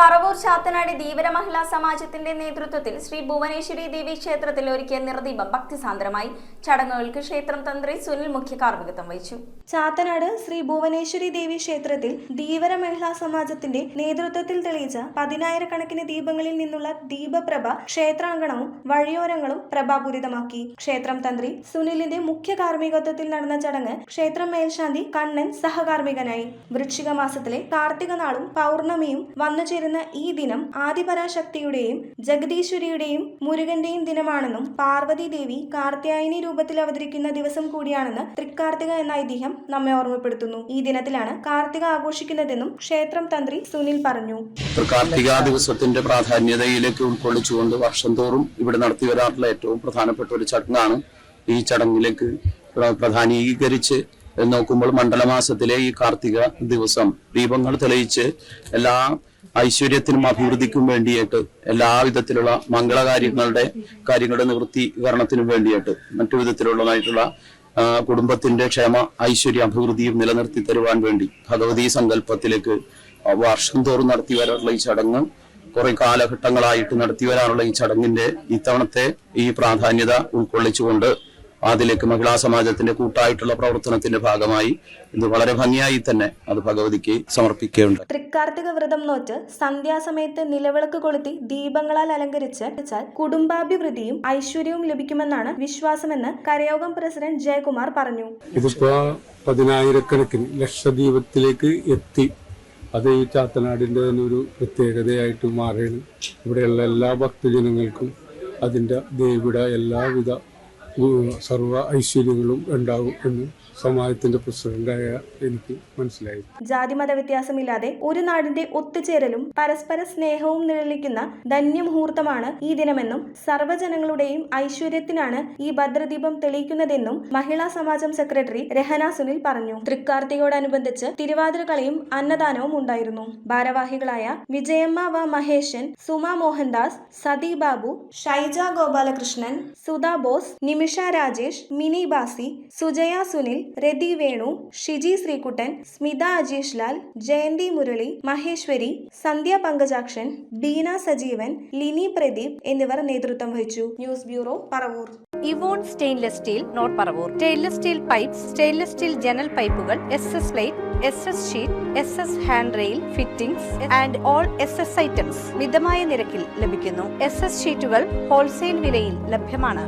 പറവൂർ ചാത്തനാടി ധീവര മഹിളാ സമാജത്തിന്റെ നേതൃത്വത്തിൽ ശ്രീ ഭുവനേശ്വരി ദേവി ക്ഷേത്രത്തിൽ ഒരുക്കിയ നിർദീപം ഭക്തിസാന്ദ്രമായി. ചടങ്ങുകൾക്ക് ക്ഷേത്രം തന്ത്രി സുനിൽ മുഖ്യ കാർമ്മികത്വം വഹിച്ചു. ചാത്തനാട് ശ്രീ ഭുവനേശ്വരി ദേവി ക്ഷേത്രത്തിൽ ധീവര മഹിളാ സമാജത്തിന്റെ നേതൃത്വത്തിൽ തെളിയിച്ച പതിനായിരക്കണക്കിന് ദീപങ്ങളിൽ നിന്നുള്ള ദീപപ്രഭ ക്ഷേത്രാങ്കണവും വഴിയോരങ്ങളും പ്രഭാപൂരിതമാക്കി. ക്ഷേത്രം തന്ത്രി സുനിലിന്റെ മുഖ്യ കാർമ്മികത്വത്തിൽ നടന്ന ചടങ്ങ് ക്ഷേത്രം മേൽശാന്തി കണ്ണൻ സഹകാർമ്മികനായി. വൃശ്ചിക മാസത്തിലെ കാർത്തിക നാളും പൗർണമിയും വന്നു ചേരുന്ന ഈ ദിനം ആദിപരാശക്തിയുടെയും ജഗദീശ്വരിയുടെയും മുരുകന്റെയും ദിനമാണെന്നും പാർവതി ദേവി കാർത്യായനി രൂപത്തിൽ അവതരിക്കുന്ന ദിവസം കൂടിയാണെന്ന് തൃക്കാർത്തിക എന്ന ഐതിഹ്യം നമ്മെ ഓർമ്മപ്പെടുത്തുന്നു. ഈ ദിനത്തിലാണ് കാർത്തിക ആഘോഷിക്കുന്നതെന്നും ക്ഷേത്രം തന്ത്രി സുനിൽ പറഞ്ഞു. തൃക്കാർത്തിക ദിവസത്തിന്റെ പ്രാധാന്യതയിലേക്ക് ഉൾക്കൊള്ളിച്ചുകൊണ്ട് വർഷം തോറും ഇവിടെ നടത്തി വരാറുള്ള ഏറ്റവും പ്രധാനപ്പെട്ട ഒരു ചടങ്ങാണ് ഈ ചടങ്ങിലേക്ക് പ്ര- പ്രധാനീകരിച്ച് നോക്കുമ്പോൾ മണ്ഡലമാസത്തിലെ ഈ കാർത്തിക ദിവസം ദീപങ്ങൾ തെളിയിച്ച് എല്ലാ ഐശ്വര്യത്തിനും അഭിവൃദ്ധിക്കും വേണ്ടിയിട്ട് എല്ലാവിധത്തിലുള്ള മംഗളകാര്യങ്ങളുടെ കാര്യങ്ങളുടെ നിവൃത്തീകരണത്തിനും വേണ്ടിയിട്ട് മറ്റു വിധത്തിലുള്ളതായിട്ടുള്ള കുടുംബത്തിന്റെ ക്ഷേമ ഐശ്വര്യ അഭിവൃദ്ധിയും നിലനിർത്തി തരുവാൻ വേണ്ടി ഭഗവതി സങ്കല്പത്തിലേക്ക് വർഷം തോറും നടത്തി വരാറുള്ള ഈ ചടങ്ങ് കുറെ കാലഘട്ടങ്ങളായിട്ട് നടത്തി വരാറുള്ള ഈ ചടങ്ങിന്റെ ഇത്തവണത്തെ ഈ പ്രാധാന്യത ഉൾക്കൊള്ളിച്ചുകൊണ്ട് അതിലേക്ക് മഹിളാ സമാജത്തിന്റെ കൂട്ടായിട്ടുള്ള പ്രവർത്തനത്തിന്റെ ഭാഗമായി ഇത് വളരെ ഭംഗിയായി തന്നെ അത് ഭഗവതിക്ക് സമർപ്പിക്കുകയുണ്ട് തൃക്കാർത്തിക വ്രതം നോറ്റ് സന്ധ്യാസമയത്ത് നിലവിളക്ക് കൊളുത്തി ദീപങ്ങളാൽ അലങ്കരിച്ച് കുടുംബാഭിവൃദ്ധിയും ഐശ്വര്യവും ലഭിക്കുമെന്നാണ് വിശ്വാസമെന്ന് കരയോഗം പ്രസിഡന്റ് ജയകുമാർ പറഞ്ഞു. ഇതിപ്പോ പതിനായിരക്കണക്കിന് ലക്ഷദ്വീപത്തിലേക്ക് എത്തി. അത് ഈ ചാത്തനാടിന്റെ തന്നെ ഒരു പ്രത്യേകതയായിട്ട് മാറുകയാണ്. ഇവിടെയുള്ള എല്ലാ ഭക്തജനങ്ങൾക്കും അതിന്റെ ദേവിയുടെ എല്ലാവിധ ഉം, സർവ ഐശ്വര്യങ്ങളും ഉണ്ടാകും എന്ന് സമാജത്തിന്റെ പ്രസിഡന്റായ എനിക്ക് മനസ്സിലായി. ജാതി മത വ്യത്യാസമില്ലാതെ ഒരു നാടിന്റെ ഒത്തുചേരലും പരസ്പര സ്നേഹവും നിഴലിക്കുന്ന ധന്യമുഹൂർത്തമാണ് ഈ ദിനമെന്നും സർവജനങ്ങളുടെയും ഐശ്വര്യത്തിനാണ് ഈ ഭദ്രദീപം തെളിയിക്കുന്നതെന്നും മഹിളാ സമാജം സെക്രട്ടറി രഹന സുനിൽ പറഞ്ഞു. തൃക്കാർത്തികയോടനുബന്ധിച്ച് തിരുവാതിരക്കളിയും അന്നദാനവും ഉണ്ടായിരുന്നു. ഭാരവാഹികളായ വിജയമ്മ വ മഹേശൻ സുമ മോഹൻദാസ് സതി ബാബു ഷൈജ ഗോപാലകൃഷ്ണൻ സുധാ ബോസ് നിമിഷ രാജേഷ് മിനി ബാസി സുജയ സുനിൽ രതി വേണു ഷിജി ശ്രീകുട്ടൻ സ്മിത അജീഷ് ലാൽ ജയന്തി മുരളി മഹേശ്വരി സന്ധ്യ പങ്കജാക്ഷൻ ബീന സജീവൻ ലിനി പ്രദീപ് എന്നിവർ നേതൃത്വം വഹിച്ചു. News bureau Paravur. Evon stainless steel note Paravur. Stainless steel pipes stainless steel ജനൽ പൈപ്പുകൾ S S plate S S sheet S S hand rail fittings and all S S items മിതമായ നിരക്കിൽ ലഭിക്കുന്നു. എസ് എസ് ഷീറ്റുകൾ wholesale വിലയിൽ ലഭ്യമാണ്.